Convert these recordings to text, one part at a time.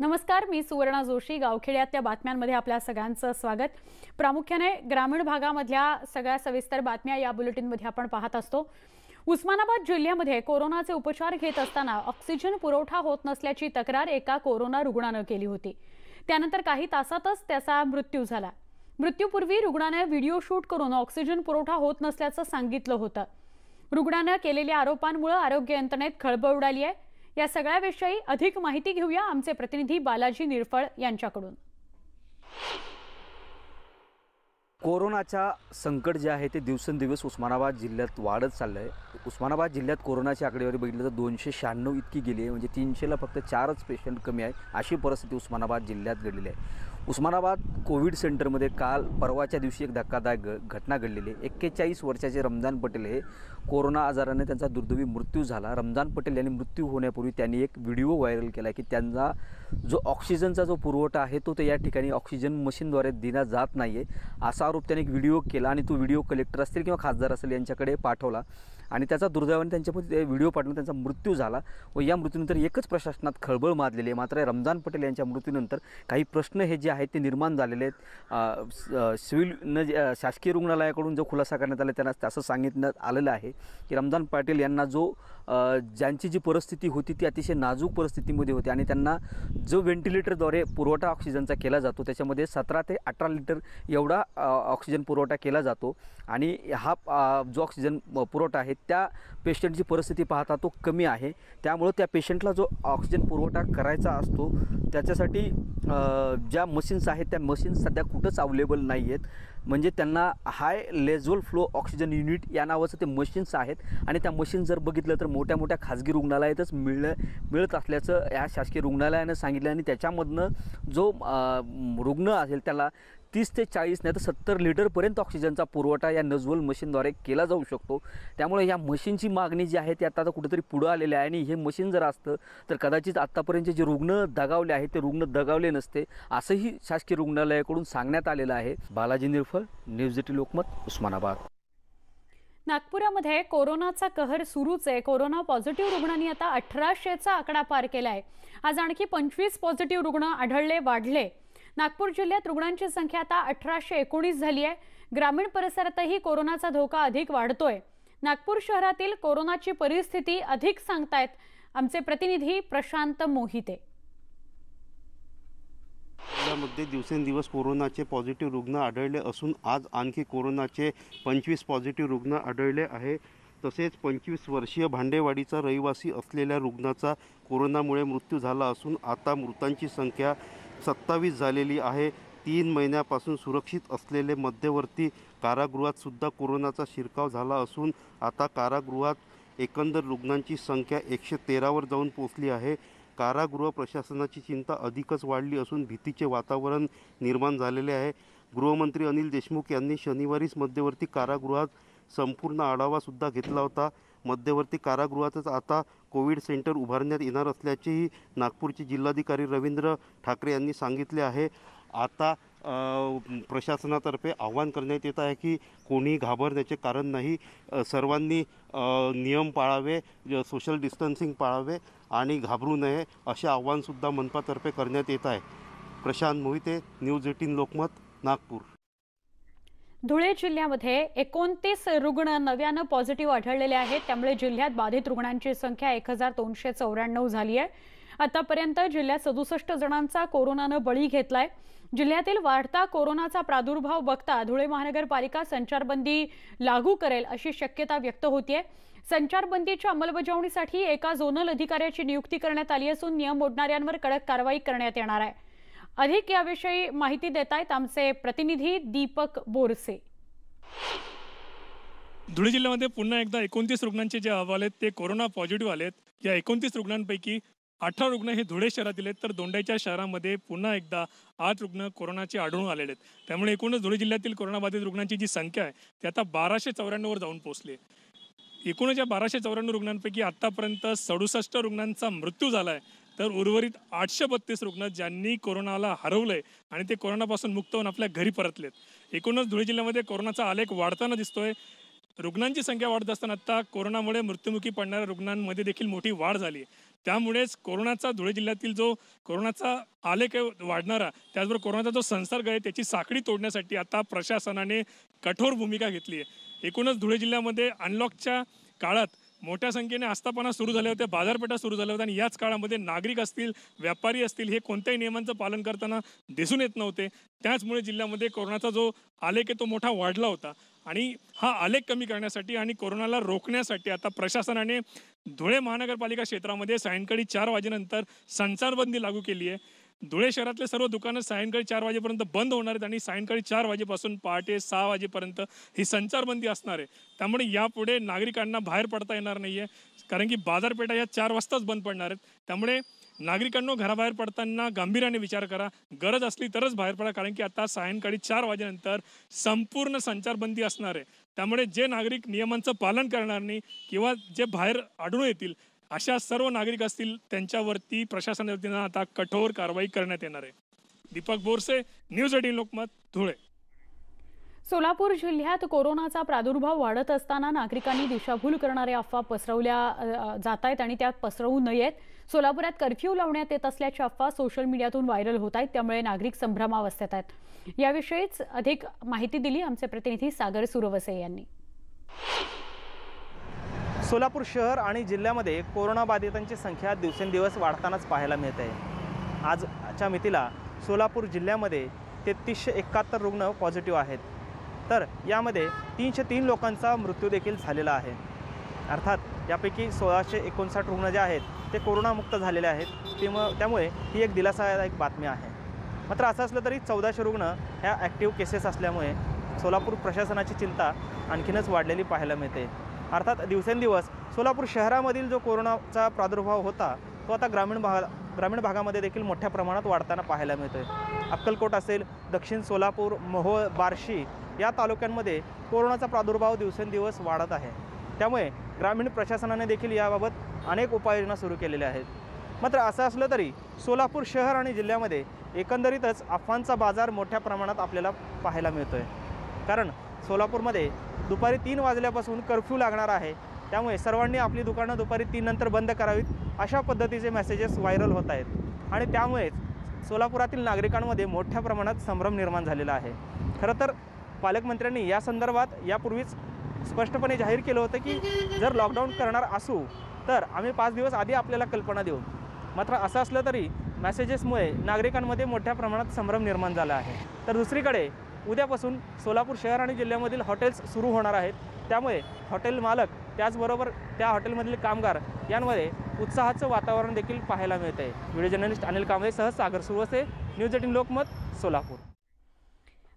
नमस्कार मी सुवर्णा जोशी. गावखेड्यातल्या बातम्यांमध्ये आपल्या सगळ्यांचं स्वागत. प्रामुख्याने ग्रामीण भागामधल्या सगळ्या सविस्तर बातम्या या बुलेटिनमध्ये आपण पाहत असतो. उस्मानाबाद जिल्ह्यामध्ये कोरोनाचे उपचार घेत असताना ऑक्सिजन पुरवठा होत नसल्याची तक्रार एका कोरोना रुग्णानं केली होती. त्यानंतर काही तासातच त्याचा मृत्यू झाला. मृत्यूपूर्वी रुग्णाने व्हिडिओ शूट करून ऑक्सिजन पुरवठा होत नसल्याचं सांगितलं होतं. रुग्णानं केलेल्या आरोपांमुळे आरोग्य यंत्रणेत खळबळ उडाली आहे. या सगळ्याविषयी अधिक माहिती घेऊया आमचे प्रतिनिधी बालाजी निरफळ यांच्याकडून. कोरोनाचा संकट जे आहे ते दिवसेंदिवस उस्मानाबाद जिल्ह्यात वाढत चाललं आहे उस्मानाबाद जिल्ह्यात कोरोनाची आकडेवारी बघितलं तर दोनशे शहाण्णव इतकी गेली आहे. म्हणजे तीनशेला फक्त चारच पेशंट कमी आहे अशी परिस्थिती उस्मानाबाद जिल्ह्यात घडलेली आहे. उस्मानाबाद कोविड सेंटरमध्ये काल परवाच्या दिवशी एक धक्कादायक घ घटना घडलेली आहे. एक्केचाळीस वर्षाचे रमजान पटेल हे कोरोना आजाराने त्यांचा दुर्दैवी मृत्यू झाला. रमजान पटेल यांनी मृत्यू होण्यापूर्वी त्यांनी एक व्हिडिओ व्हायरल केला की त्यांचा जो ऑक्सिजनचा जो पुरवठा आहे तो ते या ठिकाणी ऑक्सिजन मशीनद्वारे दिला जात नाही आहे असा आरोप त्यांनी एक व्हिडिओ केला आणि तो व्हिडिओ कलेक्टर असतील किंवा खासदार असेल यांच्याकडे पाठवला. आणि त्याचा दुर्दैवाने त्यांच्यामध्ये व्हिडिओ पाठवून त्यांचा मृत्यू झाला व या मृत्यूनंतर एकच प्रशासनात खळबळ माजलेली आहे. मात्र रमजान पटेल यांच्या मृत्यूनंतर काही प्रश्न हे जे आहेत ते निर्माण झालेले आहेत. सिव्हिल न जे- शासकीय रुग्णालयाकडून जो खुलासा करण्यात आला त्यांना असं सांगितण्यात आलेलं आहे की रमजान पाटील यांना जो ज्यांची जी परिस्थिती होती ती अतिशय नाजूक परिस्थितीमध्ये होती आणि त्यांना जो व्हेंटिलेटरद्वारे पुरवठा ऑक्सिजनचा केला जातो त्याच्यामध्ये सतरा ते अठरा लिटर एवढा ऑक्सिजन पुरवठा केला जातो आणि हा जो ऑक्सिजन पुरवठा आहे त्या पेशंटची परिस्थिती पाहता तो कमी आहे. त्यामुळं त्या पेशंटला जो ऑक्सिजन पुरवठा करायचा असतो त्याच्यासाठी ज्या मशीन्स आहेत त्या मशीन्स सध्या कुठंच अवेलेबल नाही आहेत म्हणजे त्यांना high nasal flow oxygen unit या नावाचं ते मशीन्स आहेत. आणि त्या मशीन जर बघितलं तर मोठ्या मोठ्या खाजगी रुग्णालयातच मिळलं मिळत असल्याचं या शासकीय रुग्णालयानं सांगितलं. आणि त्याच्यामधनं जो रुग्ण असेल त्याला तीस ते चाळीस नाही तर सत्तर लिटरपर्यंत ऑक्सिजनचा पुरवठा या नजवल मशीनद्वारे केला जाऊ शकतो. त्यामुळे या मशीनची मागणी जी आहे ती आता आता कुठेतरी पुढं आलेली आहे आणि हे मशीन जर असतं तर कदाचित आत्तापर्यंत जे रुग्ण दगावले आहेत ते रुग्ण दगावले नसते असंही शासकीय रुग्णालयाकडून सांगण्यात आलेलं आहे. Balaji Nirphal news eighteen Lokmat Osmanabad. नागपुरामध्ये कोरोनाचा कहर सुरूच आहे. कोरोना पॉझिटिव्ह रुग्णांनी आता अठराशेचा आकडा पार केला आहे आज आणखी पंचवीस पॉझिटिव्ह रुग्ण आढळले वाढले. नागपूर जिल्ह्यात रुग्णांची संख्या आता अठराशे एकोणीस झाली आहे. ग्रामीण परिसरातही कोरोनाचा धोका अधिक वाढतोय. नागपूर शहरातील कोरोनाची परिस्थिती अधिक सांगतायत. आमचे प्रतिनिधी प्रशांत मोहिते. मध्ये दिवसेंदिवस कोरोनाचे पॉझिटिव्ह रुग्ण आढळले असून आज आणखी कोरोनाचे पंचवीस पॉझिटिव्ह रुग्ण आढळले आहे. तसेच पंचवीस वर्षीय भांडेवाडीचा रहिवासी असलेल्या रुग्णाचा कोरोनामुळे मृत्यू झाला असून आता मृतांची संख्या सत्तावीस झालेली आहे. तीन महिन्यापासून सुरक्षित असलेले मध्यवर्ती कारागृहात सुद्धा कोरोनाचा शिरकाव झाला असून आता कारागृहात एकंदर रुग्णांची संख्या एकशे तेरावर जाऊन पोचली आहे. कारागृह प्रशासनाची चिंता अधिकच वाढली असून भीतीचे वातावरण निर्माण झालेले आहे. गृहमंत्री अनिल देशमुख यांनी शनिवारीच मध्यवर्ती कारागृहात संपूर्ण आढावासुद्धा घेतला होता. मध्यवर्ती कारागृहातच आता कोविड सेंटर उभारण्यात येणार असल्याचेही नागपूरचे जिल्हाधिकारी रवींद्र ठाकरे यांनी सांगितले आहे. आता प्रशासनातर्फे आव्हान करण्यात येत आहे की कोणी घाबरण्याचे कारण नाही. सर्वांनी नियम पाळावे ज- सोशल डिस्टन्सिंग पाळावे आणि घाबरू नये असे आवाहनसुद्धा मनपातर्फे करण्यात येत आहे. Prashant Mohite news eighteen Lokmat Nagpur. Dhule जिल्ह्यामध्ये एकोणतीस रुग्ण नव्यानं पॉझिटिव्ह आढळलेले आहेत. त्यामुळे जिल्ह्यात बाधित रुग्णांची संख्या एक हजार दोनशे चौऱ्याण्णव झाली आहे. आतापर्यंत जिल्ह्यात सदुसष्ट जणांचा कोरोनानं बळी घेतलाय. जिल्ह्यातील वाढता कोरोनाचा प्रादुर्भाव बघता धुळे महानगरपालिका संचारबंदी लागू करेल अशी शक्यता व्यक्त होतीये. संचारबंदीच्या अंमलबजावणीसाठी एका झोनल अधिकाऱ्याची नियुक्ती करण्यात आली असून नियम मोडणाऱ्यांवर कडक कारवाई करण्यात येणार आहे. अधिक याविषयी माहिती देत आहेत आमचे प्रतिनिधी दीपक बोरसे. धुळे जिल्ह्यामध्ये पुन्हा एकदा एकोणतीस रुग्णांचे जे अहवाल आहेत ते कोरोना पॉझिटिव्ह आलेत. या एकोणतीस रुग्णांपैकी अठरा रुग्ण हे धुळे शहरातील आहेत तर दोंडाईच्या शहरामध्ये पुन्हा एकदा आठ रुग्ण कोरोनाचे आढळून आलेले आहेत. त्यामुळे एकूणच धुळे जिल्ह्यातील कोरोनाबाधित रुग्णांची जी संख्या आहे ती आता बाराशे चौऱ्याण्णववर जाऊन पोहोचली आहे. एकूणच या बाराशे चौऱ्याण्णव रुग्णांपैकी आत्तापर्यंत सदुसष्ट रुग्णांचा मृत्यू झाला आहे. तर उर्वरित आठशे बत्तीस रुग्ण ज्यांनी कोरोनाला हरवलंय आणि ते कोरोनापासून मुक्त होऊन आपल्या घरी परतलेत. एकूणच धुळे जिल्ह्यामध्ये कोरोनाचा आलेख वाढताना दिसतोय. रुग्णांची संख्या वाढत असताना आता कोरोनामुळे मृत्युमुखी पडणाऱ्या रुग्णांमध्ये देखील मोठी वाढ झाली आहे त्यामुळेच कोरोनाचा धुळे जिल्ह्यातील जो कोरोनाचा आलेख वाढणारा त्याचबरोबर कोरोनाचा जो संसर्ग आहे त्याची साखळी तोडण्यासाठी आता प्रशासनाने कठोर भूमिका घेतली आहे एकूणच धुळे जिल्ह्यामध्ये अनलॉकच्या काळात मोठ्या संख्येने आस्थापना सुरू झाल्या होत्या बाजारपेठा सुरू झाल्या होत्या आणि याच काळामध्ये नागरिक असतील व्यापारी असतील हे कोणत्याही नियमांचं पालन करताना दिसून येत नव्हते. त्याचमुळे जिल्ह्यामध्ये कोरोनाचा जो आलेख आहे तो मोठा वाढला होता. आणि हा आलेख कमी करण्यासाठी आणि कोरोनाला रोखण्यासाठी आता प्रशासनाने धुळे महानगरपालिका क्षेत्रामध्ये सायंकाळी चार वाजेनंतर संचारबंदी लागू केली आहे. धुळे शहरातले सर्व दुकानं सायंकाळी चार वाजेपर्यंत बंद होणार आहेत आणि सायंकाळी चार वाजेपासून पहाटे सहा वाजेपर्यंत ही संचारबंदी असणार आहे. त्यामुळे यापुढे नागरिकांना बाहेर पडता येणार नाही आहे कारण की बाजारपेठा या चार वाजताच बंद पडणार आहेत. त्यामुळे नागरिकांनो घराबाहेर पडताना गांभीर्याने विचार करा. गरज असली तरच बाहेर पडा. कारण की आता सायंकाळी चार वाजेनंतर संपूर्ण संचारबंदी असणार आहे. त्यामुळे जे नागरिक नियमांचं पालन करणार नाही किंवा जे बाहेर आढळून येतील अशा सर्व नागरिक असतील त्यांच्यावरती प्रशासन वतीनं आता कठोर कारवाई करण्यात येणार आहे. Deepak Borse news eighteen Lokmat Dhule. Solapur जिल्ह्यात कोरोनाचा प्रादुर्भाव वाढत असताना नागरिकांनी दिशाभूल करणाऱ्या अफवा पसरवल्या जात आहेत आणि त्या पसरवू नयेत. सोलापुरात कर्फ्यू लावण्यात येत असल्याच्या अफवा सोशल मीडियातून व्हायरल होत आहेत त्यामुळे नागरिक संभ्रमावस्थेत आहेत. याविषयीच अधिक माहिती दिली आमचे प्रतिनिधी सागर सुरवसे यांनी. सोलापूर शहर आणि जिल्ह्यामध्ये कोरोनाबाधितांची संख्या दिवसेंदिवस वाढतानाच पाहायला मिळत आहे. आजच्या मितीला सोलापूर जिल्ह्यामध्ये तेहतीसशे एकाहत्तर रुग्ण पॉझिटिव्ह आहेत. तर यामध्ये तीनशे तीन लोकांचा मृत्यू देखील झालेला आहे. अर्थात यापैकी सोळाशे एकोणसाठ रुग्ण जे आहेत ते कोरोनामुक्त झालेले आहेत. ते मग त्यामुळे ही एक दिलासादायक बातमी आहे. मात्र असं असलं तरी चौदाशे रुग्ण ह्या ॲक्टिव्ह केसेस असल्यामुळे सोलापूर प्रशासनाची चिंता आणखीनच वाढलेली पाहायला मिळते. अर्थात दिवसेंदिवस सोलापूर शहरामधील जो कोरोनाचा प्रादुर्भाव होता तो आता ग्रामीण भागा ग्रामीण भागामध्ये देखील मोठ्या प्रमाणात वाढताना पाहायला मिळतोय. अक्कलकोट असेल दक्षिण सोलापूर मोहोळ बार्शी या तालुक्यांमध्ये कोरोनाचा प्रादुर्भाव दिवसेंदिवस वाढत आहे. त्यामुळे ग्रामीण प्रशासनाने देखील याबाबत अनेक उपाययोजना सुरू केलेल्या आहेत. मात्र असं असलं तरी सोलापूर शहर आणि जिल्ह्यामध्ये एकंदरीतच अफवांचा बाजार मोठ्या प्रमाणात आपल्याला पाहायला मिळतोय. कारण सोलापूरमध्ये दुपारी तीन वाजल्यापासून कर्फ्यू लागणार आहे. त्यामुळे सर्वांनी आपली दुकानं दुपारी तीन नंतर बंद करावीत अशा पद्धतीचे मेसेजेस व्हायरल होत आहेत. आणि त्यामुळेच सोलापुरातील नागरिकांमध्ये मोठ्या प्रमाणात संभ्रम निर्माण झालेला आहे. खरं तर पालकमंत्र्यांनी या संदर्भात यापूर्वीच स्पष्टपणे जाहीर केलं होतं की जर लॉकडाऊन करणार असू तर आम्ही पाच दिवस आधी आपल्याला कल्पना देऊ. मात्र असं असलं तरी मेसेजेसमुळे नागरिकांमध्ये मोठ्या प्रमाणात संभ्रम निर्माण झाला आहे. तर दुसरीकडे उद्यापासून सोलापूर शहर आणि जिल्ह्यामधील हॉटेल्स सुरू होणार आहेत. त्यामुळे हॉटेल मालक त्याचबरोबर त्या हॉटेलमधील कामगार यांमध्ये उत्साहाचं वातावरण देखील पाहायला मिळत आहे व्हिडिओ जर्नलिस्ट अनिल कांबळेसह सागर सुरवसे न्यूज एटीन लोकमत सोलापूर.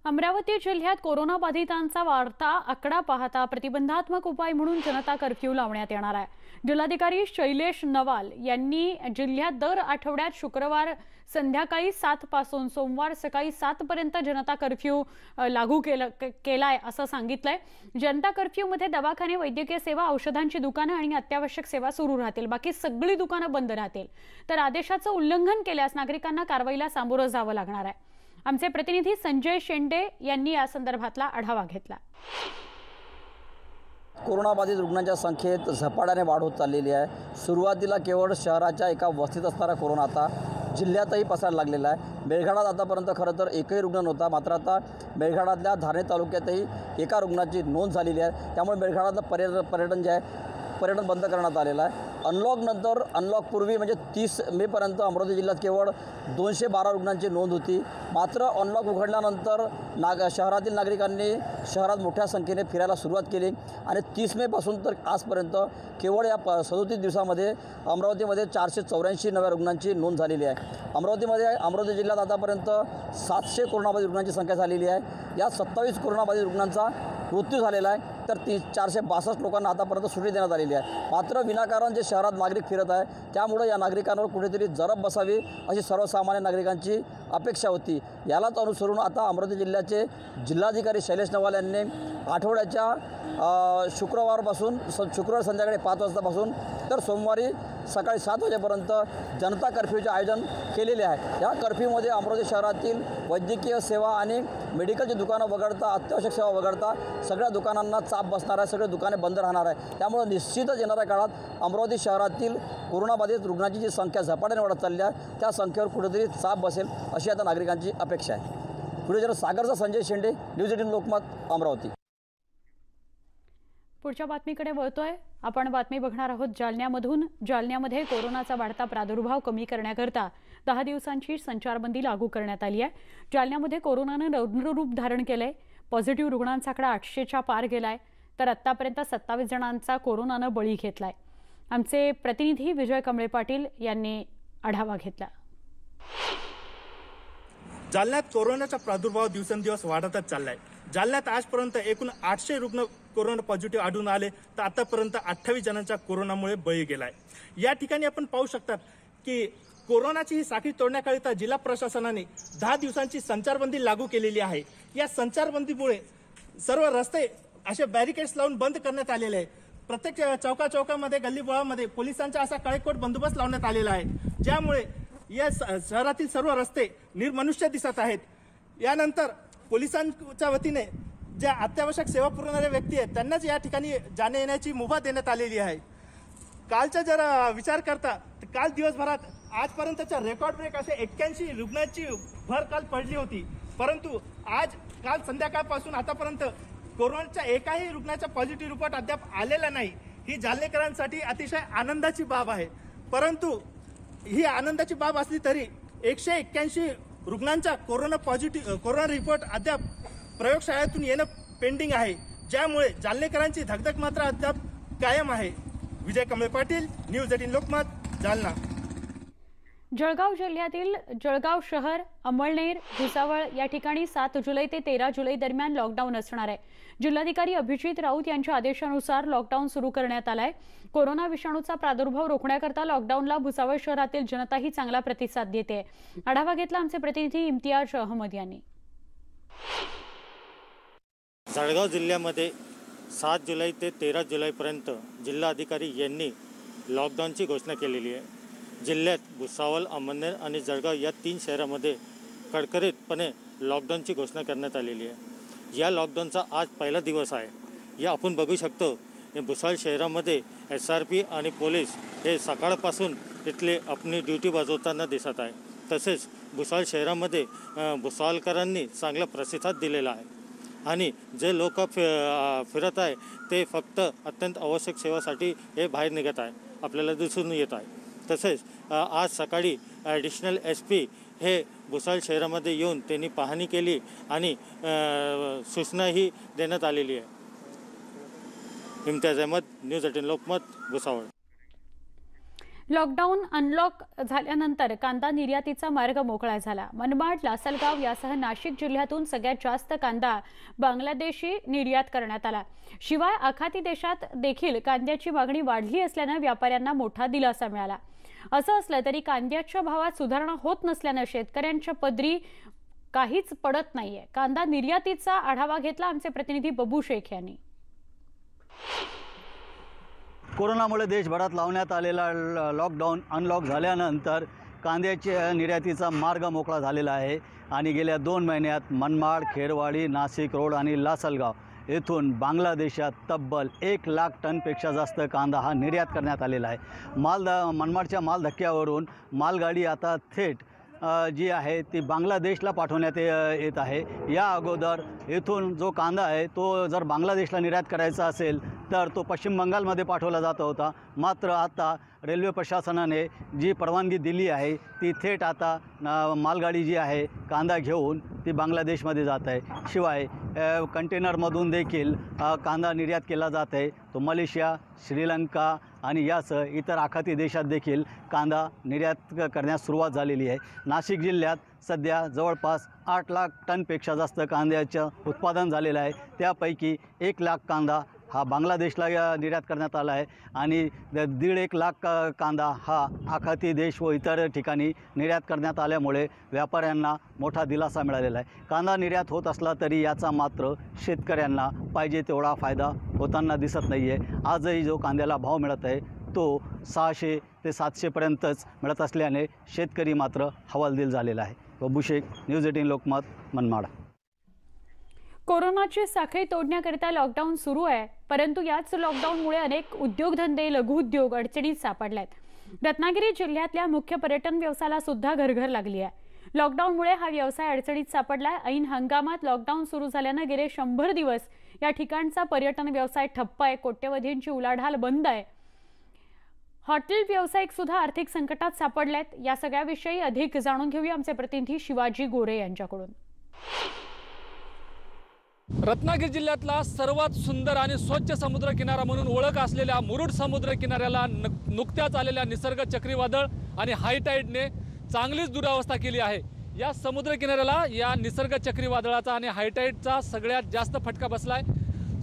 अमरावती जिल्ह्यात कोरोनाबाधितांचा वाढता आकडा पाहता प्रतिबंधात्मक उपाय म्हणून जनता कर्फ्यू लावण्यात येणार आहे. जिल्हाधिकारी शैलेश नवाल यांनी जिल्ह्यात दर आठवड्यात शुक्रवार संध्याकाळी सात पासून सोमवार सकाळी सात पर्यंत जनता कर्फ्यू लागू केलं केला केलाय असं सांगितलंय. जनता कर्फ्यूमध्ये दवाखाने वैद्यकीय सेवा औषधांची दुकानं आणि अत्यावश्यक सेवा सुरू राहतील. बाकी सगळी दुकानं बंद राहतील. तर आदेशाचं उल्लंघन केल्यास नागरिकांना कारवाईला सामोरं जावं लागणार आहे. आमचे प्रतिनिधी संजय शेंडे यांनी या संदर्भातला आढावा घेतला. कोरोनाबाधित रुग्णांच्या संख्येत झपाट्याने वाढ होत चाललेली आहे. सुरुवातीला केवळ शहराच्या एका वस्तीत असणारा कोरोना आता जिल्ह्यातही पसरायला लागलेला आहे. मेळघाटात आतापर्यंत खरं तर एकही रुग्ण नव्हता मात्र आता मेळघाटातल्या धारणे तालुक्यातही एका रुग्णाची नोंद झालेली आहे. त्यामुळे मेळघाटातलं पर्यटन पर्यटन जे आहे पर्यटन बंद करण्यात आलेला आहे. अनलॉकनंतर अनलॉकपूर्वी म्हणजे तीस मेपर्यंत अमरावती जिल्ह्यात केवळ दोनशे बारा रुग्णांची नोंद होती. मात्र अनलॉक उघडल्यानंतर नाग शहरातील नागरिकांनी शहरात मोठ्या संख्येने फिरायला सुरुवात केली आणि तीस मेपासून तर आजपर्यंत केवळ या प सदोतीस दिवसामध्ये अमरावतीमध्ये चारशे चौऱ्याऐंशी नव्या रुग्णांची नोंद झालेली आहे. अमरावतीमध्ये अमरावती जिल्ह्यात आतापर्यंत सातशे कोरोनाबाधित रुग्णांची संख्या झालेली आहे. या सत्तावीस कोरोनाबाधित रुग्णांचा मृत्यू झालेला आहे. तर ती चारशे बासष्ट लोकांना आतापर्यंत सुट्टी देण्यात आलेली आहे. मात्र विनाकारण जे शहरात नागरिक फिरत आहे त्यामुळं या नागरिकांवर कुठेतरी जरब बसावी अशी सर्वसामान्य नागरिकांची अपेक्षा होती. यालाच अनुसरून आता अमरावती जिल्ह्याचे जिल्हाधिकारी शैलेश नवाल यांनी आठवड्याच्या शुक्रवारपासून स शुक्रवार संध्याकाळी पाच वाजतापासून तर सोमवारी सकाळी सात वाजेपर्यंत जनता कर्फ्यूचे आयोजन केलेले आहे. या कर्फ्यूमध्ये अमरावती शहरातील वैद्यकीय सेवा आणि मेडिकलची दुकानं वगळता अत्यावश्यक सेवा वगळता सगळ्या दुकानांना चाप बसणार आहे सगळे दुकाने बंद राहणार आहे. त्यामुळे निश्चितच येणाऱ्या काळात अमरावती शहरातील कोरोनाबाधित रुग्णांची जी संख्या झपाट्याने वाढत चालली आहे त्या संख्येवर कुठेतरी चाप बसेल अशी आता नागरिकांची अपेक्षा आहे. पुढे जर सागरचा संजय शेंडे न्यूज एटीन लोकमत अमरावती. पुढच्या बातमीकडे वळतोय. आपण बातमी बघणार आहोत जालन्यामधून. जालन्यामध्ये कोरोनाचा वाढता प्रादुर्भाव कमी करण्याकरता दहा दिवसांची संचारबंदी लागू करण्यात आली आहे. जालन्यामध्ये कोरोनानं रौद्ररूप धारण केलंय. पॉझिटिव्ह रुग्णांचा आकडा आठशेच्या पार गेलाय. तर आत्तापर्यंत सत्तावीस जणांचा कोरोनानं बळी घेतलाय. आमचे प्रतिनिधी विजय कमळे पाटील यांनी आढावा घेतला. जालन्यात कोरोनाचा प्रादुर्भाव दिवसेंदिवस वाढतच चाललाय. जालन्यात आजपर्यंत एकूण आठशे रुग्ण कोरोना पॉझिटिव्ह आढळून आले तर आतापर्यंत अठ्ठावीस जणांचा कोरोनामुळे बळी गेलाय. या ठिकाणी आपण पाहू शकतात की कोरोनाची ही साखळी तोडण्याकरिता जिल्हा प्रशासनाने दहा दिवसांची संचारबंदी लागू केलेली आहे. या संचारबंदीमुळे सर्व रस्ते असे बॅरिकेड्स लावून बंद करण्यात आलेले आहे. प्रत्येक चौका चौकामध्ये गल्लीबोळामध्ये पोलिसांचा असा कळेकोट बंदोबस्त लावण्यात आलेला आहे. ज्यामुळे या स- शहरातील सर्व रस्ते निर्मनुष्य दिसत आहेत. यानंतर पोलिसांच्या वतीने ज्या अत्यावश्यक सेवा पुरवणाऱ्या व्यक्ती आहेत त्यांनाच या ठिकाणी जाण्या येण्याची मुभा देण्यात आलेली आहे. कालचा जर विचार करता तर काल दिवसभरात आजपर्यंतच्या रेकॉर्ड ब्रेक असे एक्क्याऐंशी रुग्णांची भर काल पडली होती. परंतु आज काल संध्याकाळपासून आतापर्यंत कोरोनाच्या एकाही रुग्णाचा पॉझिटिव्ह रिपोर्ट अद्याप आलेला नाही. ही जालनेकरांसाठी अतिशय आनंदाची बाब आहे. परंतु ही आनंदाची बाब असली तरी एकशे एक्क्याऐंशी रुग्णांचा कोरोना पॉझिटिव्ह कोरोना रिपोर्ट अद्याप प्रयोगशाळेतून येणं पेंडिंग आहे. ज्यामुळे जालनेकरांची धगधग मात्र अद्याप कायम आहे. Vijay Kamale Patil news eighteen Lokmat Jalna. Jalgaon जिल्ह्यातील जळगाव शहर अमळनेर भुसावळ या ठिकाणी सात जुलै ते तेरा जुलै दरम्यान लॉकडाऊन असणार आहे. जिल्हाधिकारी अभिजित राऊत यांच्या आदेशानुसार लॉकडाऊन सुरू करण्यात आला आहे कोरोना विषाणूचा प्रादुर्भाव रोखण्याकरता लॉकडाऊनला भुसावळ शहरातील जनताही चांगला प्रतिसाद देते आढावा घेतला आमचे प्रतिनिधी इम्तियाज अहमद यांनी. जळगाव जिल्ह्यामध्ये सात जुलै ते तेरा जुलैपर्यंत जिल्हाधिकारी यांनी लॉकडाऊनची घोषणा केलेली आहे. जिल्ह्यात भुसावळ अमरनेर आणि जळगाव या तीन शहरामध्ये कडकडीतपणे लॉकडाऊनची घोषणा करण्यात आलेली आहे. या लॉकडाऊनचा आज पहिला दिवस आहे. या आपण बघू शकतो भुसावळ शहरामध्ये एस आर पी आणि पोलीस हे सकाळपासून इथले आपली ड्युटी बजावताना दिसत आहे. तसेच भुसावळ शहरामध्ये भुसावळकरांनी चांगला प्रतिसाद दिलेला आहे. आणि जे लोक फि फिरत आहे ते फक्त अत्यंत आवश्यक सेवासाठी हे बाहेर निघत आहे. आपल्याला दिसून येत आहे. तसेच आज सकाळी ॲडिशनल एस पी हे भुसाळ शहरामध्ये येऊन त्यांनी पाहणी केली आणि सूचनाही देण्यात आलेली आहे. Imtiaz Ahmed news eighteen Lokmat Bhusawal. Lockdown unlock झाल्यानंतर कांदा निर्यातीचा मार्ग मोकळा झाला. मनमाड लासलगाव यासह नाशिक जिल्ह्यातून सगळ्यात जास्त कांदा बांगलादेशी निर्यात करण्यात आला. शिवाय आखाती देशात देखील कांद्याची मागणी वाढली असल्यानं व्यापाऱ्यांना मोठा दिलासा मिळाला. असं असलं तरी कांद्याच्या भावात सुधारणा होत नसल्यानं शेतकऱ्यांच्या पदरी काहीच पडत नाहीये. कांदा निर्यातीचा आढावा घेतला आमचे प्रतिनिधी बबू शेख यांनी. कोरोनामुळे देशभरात लावण्यात आलेला ल- लॉकडाऊन अनलॉक झाल्यानंतर कांद्याच्या निर्यातीचा मार्ग मोकळा झालेला आहे. आणि गेल्या दोन महिन्यात मनमाड खेरवाडी नाशिक रोड आणि लासलगाव येथून बांगलादेशात तब्बल एक लाख टनपेक्षा जास्त कांदा हा निर्यात करण्यात आलेला आहे. मालदा मनमाडच्या माल धक्क्यावरून मालगाडी आता थेट जी आहे ती बांगलादेशला पाठवण्यात ये- येत आहे. या अगोदर येथून जो कांदा आहे तो जर बांगलादेशला निर्यात करायचा असेल तर तो पश्चिम बंगालमध्ये पाठवला जात होता. मात्र आता रेल्वे प्रशासनाने जी परवानगी दिली आहे ती थेट आता मालगाडी जी आहे कांदा घेऊन ती बांगलादेशमध्ये जात आहे. शिवाय कंटेनरमधून देखील कांदा निर्यात केला जात आहे. तो मलेशिया श्रीलंका आणि यासह इतर आखाती देशात देखील कांदा निर्यात क- करण्यास सुरुवात झालेली आहे. नाशिक जिल्ह्यात सध्या जवळपास आठ लाख टनपेक्षा जास्त कांद्याचं उत्पादन झालेलं आहे. त्यापैकी एक लाख कांदा हा बांगलादेशला या निर्यात करण्यात आला आहे. आणि द- दीड एक लाख का कांदा हा आखाती देश व इतर ठिकाणी निर्यात करण्यात आल्यामुळे व्यापाऱ्यांना मोठा दिलासा मिळालेला आहे. कांदा निर्यात होत असला तरी याचा मात्र शेतकऱ्यांना पाहिजे तेवढा फायदा होताना दिसत नाही आहे आजही जो कांद्याला भाव मिळत आहे तो सहाशे ते सातशेपर्यंतच मिळत असल्याने शेतकरी मात्र हवालदिल झालेला आहे. व शेख न्यूज एटीन लोकमत मनमाड. कोरोनाची साखळी तोडण्याकरिता लॉकडाऊन सुरू आहे परंतु याच लॉकडाऊनमुळे अनेक उद्योगधंदे लघुउद्योग अडचणीत सापडलेत रत्नागिरी जिल्ह्यातल्या मुख्य पर्यटन व्यवसायाला सुद्धा घरघर लागली आहे. लॉकडाऊनमुळे हा व्यवसाय अडचणीत सापडलाय ऐन हंगामात लॉकडाऊन सुरू झाल्यानं गेले शंभर दिवस या ठिकाणचा पर्यटन व्यवसाय ठप्प आहे कोट्यवधींची उलाढाल बंद आहे. हॉटेल व्यावसायिक सुद्धा आर्थिक संकटात सापडलेत या सगळ्याविषयी अधिक जाणून घेऊया आमचे प्रतिनिधी शिवाजी गोरे यांच्याकडून. रत्नागिरी जिल्ह्यातला सर्वात सुंदर आणि स्वच्छ समुद्र किनारा म्हणून ओळख असलेल्या मुरुड समुद्र किनाऱ्याला न नुकत्याच आलेल्या निसर्ग चक्रीवादळ आणि हायटाईडने चांगलीच दुरावस्था केली आहे. या समुद्र किनाऱ्याला या निसर्ग चक्रीवादळाचा आणि हायटाईडचा सगळ्यात जास्त फटका बसलाय.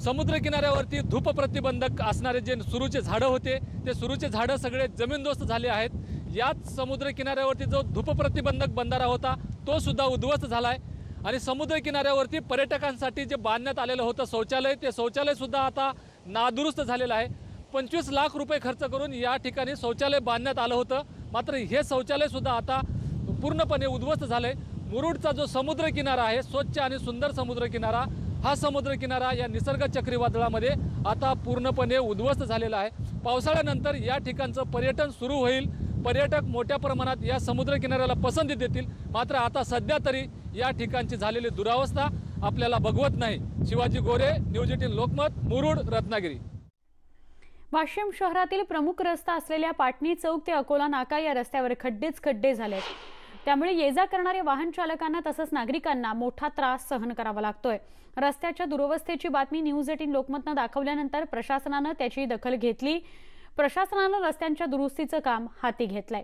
समुद्र किनाऱ्यावरती धूप प्रतिबंधक असणारे जे सुरूचे झाडं होते ते सुरूचे झाडं सगळे जमीनदोस्त झाले आहेत. याच समुद्र किनाऱ्यावरती जो धूप प्रतिबंधक बंधारा होता तो सुद्धा उद्ध्वस्त झाला आहे आणि समुद्र किनाऱ्यावरती पर्यटकांसाठी जे बांधण्यात आलेलं होतं शौचालय ते शौचालयसुद्धा आता नादुरुस्त झालेलं आहे. पंचवीस लाख रुपये खर्च करून या ठिकाणी शौचालय बांधण्यात आलं होतं. मात्र हे शौचालयसुद्धा आता पूर्णपणे उद्ध्वस्त झालंय. मुरुडचा जो समुद्रकिनारा आहे स्वच्छ आणि सुंदर समुद्रकिनारा हा समुद्रकिनारा या निसर्ग चक्रीवादळामध्ये आता पूर्णपणे उद्ध्वस्त झालेला आहे. पावसाळ्यानंतर या ठिकाणचं पर्यटन सुरू होईल. पर्यटक मोठ्या प्रमाणात या समुद्र किनाऱ्याला पसंती देतील. मात्र आता सध्या तरी या ठिकाणची झालेली दुरावस्था आपल्याला बघवत नाही. Shivaji Gore news eighteen Lokmat Murud Ratnagiri. Washim शहरातील प्रमुख रस्ता असलेल्या पाटणी चौक ते अकोला नाका या रस्त्यावर खड्डेच खड्डे झाले त्यामुळे ये जा करणाऱ्या वाहन चालकांना तसंच नागरिकांना मोठा त्रास सहन करावा लागतोय. रस्त्याच्या दुरवस्थेची बातमी न्यूज एटीन लोकमतनं दाखवल्यानंतर प्रशासनानं त्याची दखल घेतली. प्रशासनानं रस्त्यांच्या दुरुस्तीचं काम हाती घेतलंय.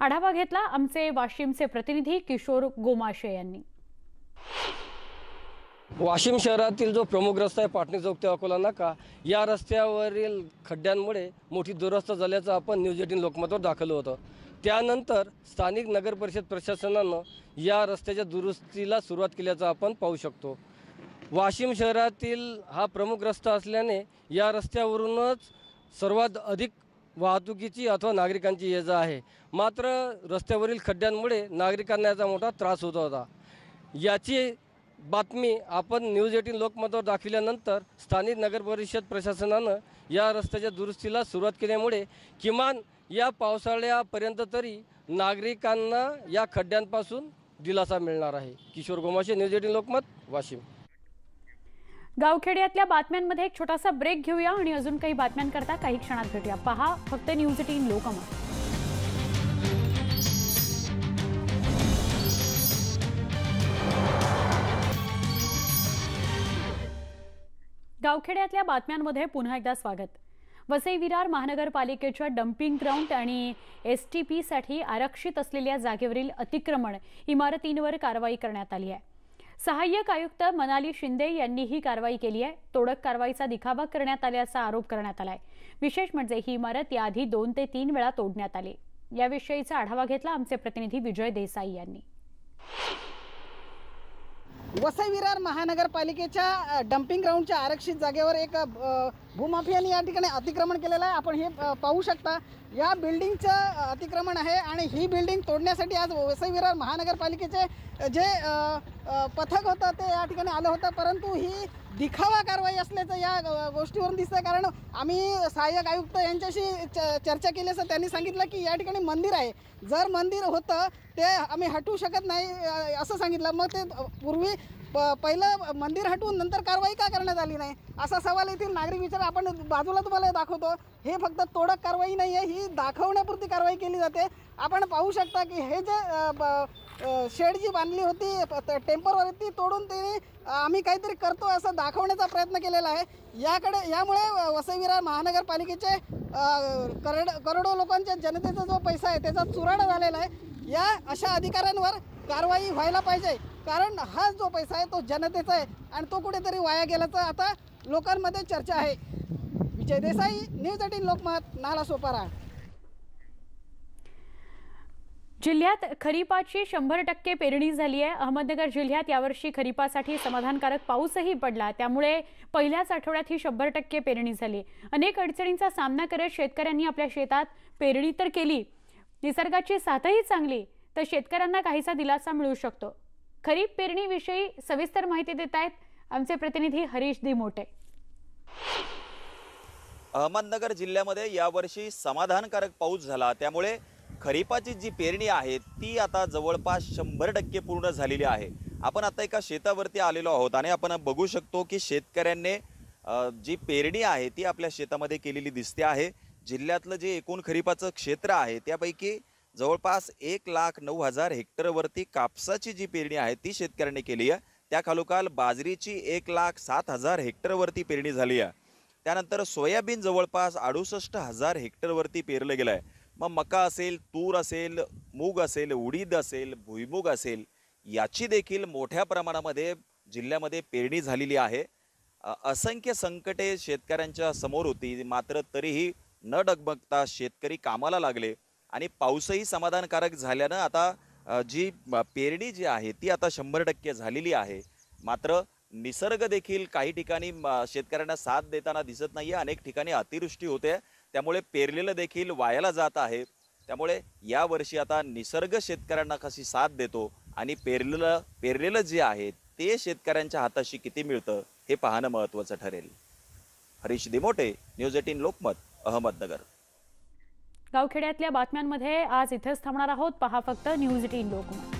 आढावा घेतला आमचे वाशिमचे प्रतिनिधी किशोर गोमाशे यांनी. वाशिम शहरातील जो प्रमुख रस्ता आहे पाटणी चौक ते अकोला नाका या रस्त्यावरील खड्ड्यांमुळे मोठी दुरुस्त झाल्याचं आपण न्यूज एटीन लोकमतवर दाखवलं होतं. त्यानंतर स्थानिक नगर परिषद प्रशासनानं या रस्त्याच्या दुरुस्तीला सुरुवात केल्याचं आपण पाहू शकतो. वाशिम शहरातील हा प्रमुख रस्ता असल्याने या रस्त्यावरूनच सर्वात अधिक वाहतुकीची अथवा नागरिकांची ये जा आहे. मात्र रस्त्यावरील खड्ड्यांमुळे नागरिकांना याचा मोठा त्रास होत होता. याची बातमी आपण न्यूज एटीन लोकमतवर दाखविल्यानंतर स्थानिक नगर परिषद प्रशासनानं या रस्त्याच्या दुरुस्तीला सुरुवात केल्यामुळे किमान या पावसाळ्यापर्यंत तरी नागरिकांना या खड्ड्यांपासून दिलासा मिळणार आहे. Kishor Gomashe news eighteen Lokmat Washim. गावखेड्यातल्या बातम्यांमध्ये एक छोटासा ब्रेक घेऊया आणि अजून काही बातम्यांकरता काही क्षणात भेटूया. पहा फक्त न्यूज एटीन लोकमत. गावखेड्यातल्या बातम्यांमध्ये पुन्हा एकदा स्वागत. वसई विरार महानगरपालिकेच्या डम्पिंग ग्राउंड आणि एस टी पीसाठी आरक्षित असलेल्या जागेवरील अतिक्रमण इमारतींवर कारवाई करण्यात आली आहे. सहाय्यक आयुक्त मनाली शिंदे यांनी ही कारवाई केली आहे. तोडक कारवाईचा दिखावा करण्यात आल्याचा आरोप करण्यात आलाय. विशेष म्हणजे ही इमारत याआधी दोन ते तीन वेळा तोडण्यात आली. याविषयीचा आढावा घेतला आमचे प्रतिनिधी विजय देसाई यांनी. वसई विरार महानगरपालिकेच्या डम्पिंग ग्राउंडच्या आरक्षित जागेवर एक भूमाफियाने या ठिकाणी अतिक्रमण केलेलं आहे. आपण हे पाहू शकता. या बिल्डिंगचं अतिक्रमण आहे आणि ही बिल्डिंग तोडण्यासाठी आज वसई विरार महानगरपालिकेचे जे पथक होतं ते या ठिकाणी आलं होतं. परंतु ही दिखावा कारवाई असल्याचं या गोष्टीवरून दिसतं. कारण आम्ही सहाय्यक आयुक्त यांच्याशी च चर्चा केली असं त्यांनी सांगितलं की या ठिकाणी मंदिर आहे. जर मंदिर होतं ते आम्ही हटवू शकत नाही असं सांगितलं. मग ते पूर्वी प पहिलं मंदिर हटवून नंतर कारवाई का करण्यात आली नाही? असा सवाल येथील नागरिक विचार आपण बाजूला तुम्हाला दाखवतो. हे फक्त तोडक कारवाई नाही आहे ही दाखवण्यापुरती कारवाई केली जाते. आपण पाहू शकता की हे जे ब- शेड जी बांधली होती प- टेम्परवर ती तोडून ते आम्ही काहीतरी करतो असं दाखवण्याचा प्रयत्न केलेला आहे. याकडे यामुळे वसईविरा महानगरपालिकेचे करड करोडो लोकांच्या जनतेचा जो पैसा आहे त्याचा चुराडा झालेला आहे. या अशा अधिकाऱ्यांवर कारवाई व्हायला पाहिजे. कारण हा जो पैसा आहे तो जनतेचा आहे आणि तो कुठेतरी वाया गेल्याचं आता लोकांमध्ये चर्चा आहे. Vijay Desai news eighteen Lokmat Nala Sopara. जिल्ह्यात खरीपाची शंभर टक्के पेरणी झाली आहे. अहमदनगर जिल्ह्यात यावर्षी खरीपासाठी समाधानकारक पाऊसही पडला. त्यामुळे पहिल्याच आठवड्यात ही शंभर टक्के पेरणी झाली. अनेक अडचणींचा सामना करत शेतकऱ्यांनी आपल्या शेतात पेरणी तर केली निसर्गाची साथही चांगली तर शेतकऱ्यांना काहीसा दिलासा मिळू शकतो. खरीप पेरणीविषयी सविस्तर माहिती देत आहेत आमचे प्रतिनिधी हरीश दिमोटे. अहमदनगर जिल्ह्यामध्ये यावर्षी समाधानकारक पाऊस झाला. त्यामुळे खरीपाची जी पेरणी आहे ती आता जवळपास शंभर टक्के पूर्ण झालेली आहे. आपण आता एका शेतावरती आलेलो आहोत आणि आपण बघू शकतो की शेतकऱ्यांनी जी पेरणी आहे ती आपल्या शेतामध्ये केलेली दिसते आहे. जिल्ह्यातलं जे एकूण खरीपाचं क्षेत्र आहे त्यापैकी जवळपास एक लाख नऊ हजार हेक्टरवरती कापसाची जी पेरणी आहे ती शेतकऱ्यांनी केली आहे. त्या खालोखाल बाजरीची एक लाख सात हजार हेक्टरवरती पेरणी झाली आहे. त्यानंतर सोयाबीन जवळपास अडुसष्ट हजार हेक्टरवरती पेरलं गेलं आहे. मग मका असेल तूर असेल मूग असेल उडीद असेल भुईमूग असेल याची देखील मोठ्या प्रमाणामध्ये जिल्ह्यामध्ये पेरणी झालेली आहे. असंख्य संकटे शेतकऱ्यांच्या समोर होती मात्र तरीही न डगमगता शेतकरी कामाला लागले आणि पाऊसही समाधानकारक झाल्यानं आता जी पेरणी जी आहे ती आता शंभर टक्के झालेली आहे. मात्र निसर्ग देखील काही ठिकाणी म, शेतकऱ्यांना साथ देताना दिसत नाही आहे अनेक ठिकाणी अतिवृष्टी होते. त्यामुळे पेरलेलं देखील वायाला जात आहे. त्यामुळे यावर्षी आता निसर्ग शेतकऱ्यांना कशी साथ देतो आणि पेरलेलं पेरलेलं जे आहे ते शेतकऱ्यांच्या हाताशी किती मिळतं हे पाहणं महत्त्वाचं ठरेल. Harish Dimote news eighteen Lokmat. Ahmednagar. गावखेड्यातल्या बातम्यांमध्ये आज इथेच थांबणार आहोत. पहा फक्त न्यूज एटीन लोकमत.